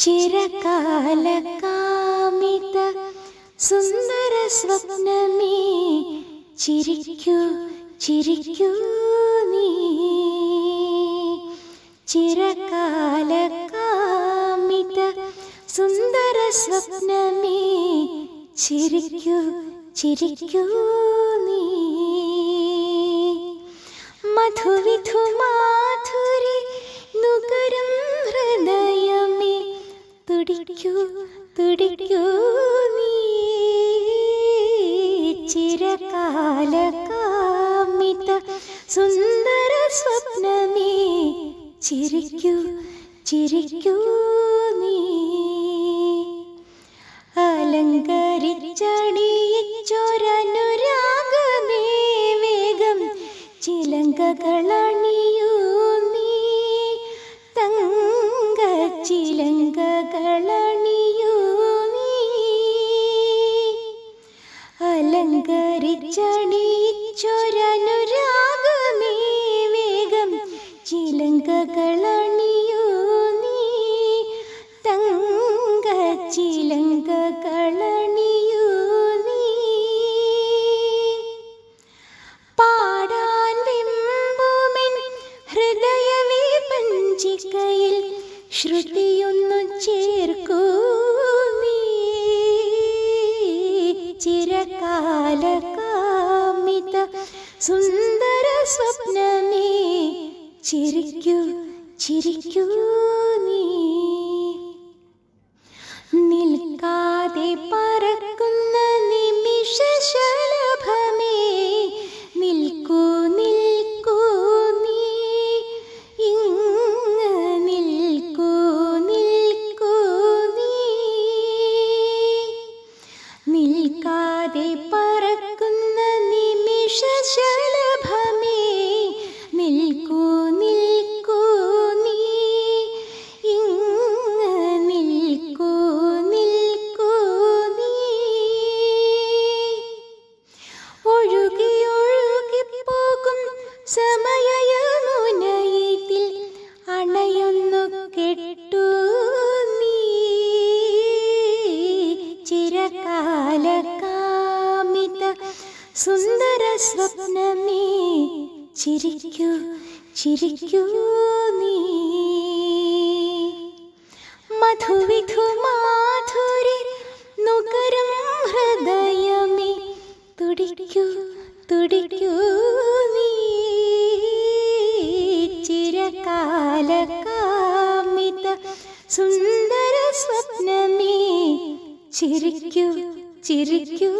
ചിരകാല കാമിത സുന്ദര സ്വപ്നമേ ചിരിക്കൂ ചിരിക്കൂ നീ. ചിരകാലകാമിത സുന്ദര സ്വപ്നമേ ചിരിക്കൂ ചിരിക്കൂ നീ. മധുവിധു തുടിക്കൂ തുടിക്കൂ നീ. ചിരകാല കാമിത സുന്ദര സ്വപ്നമേ. ചിരിക്കൂ ചിരിക്കൂ നീ. അലങ്കരിച്ചണിയിച്ചൊരനുരാഗമേ ചിലങ്കകളണിയൂ നീ. തങ്ക ചിലങ്കകളണിയൂ നീ. പാടാൻ വെമ്പുമെൻ ഹൃദയവേ പഞ്ചികയിൽ ശ്രുതിയൊന്നു ചേർക്കൂ നീ. ചിരകാല കാമിത സുന്ദര സ്വപ്നമേ ചിരിക്കൂ ചിരിക്കൂ നീ. നിൽക്കാതെ പറക്കുന്ന നിമിഷ നിൽക്കൂ നിൽക്കാതെ പറക്കുന്ന സുന്ദര സ്വപ്നമേ ചിരിക്കൂ ചിരിക്കൂ നീ. മധുവിധു മാധുരി നുകരം ഹൃദയമേ തുടിക്കൂ തുടിക്കൂ സുന്ദര സ്വപ്നമേ ചിരിക്കൂ ചിരിക്കൂ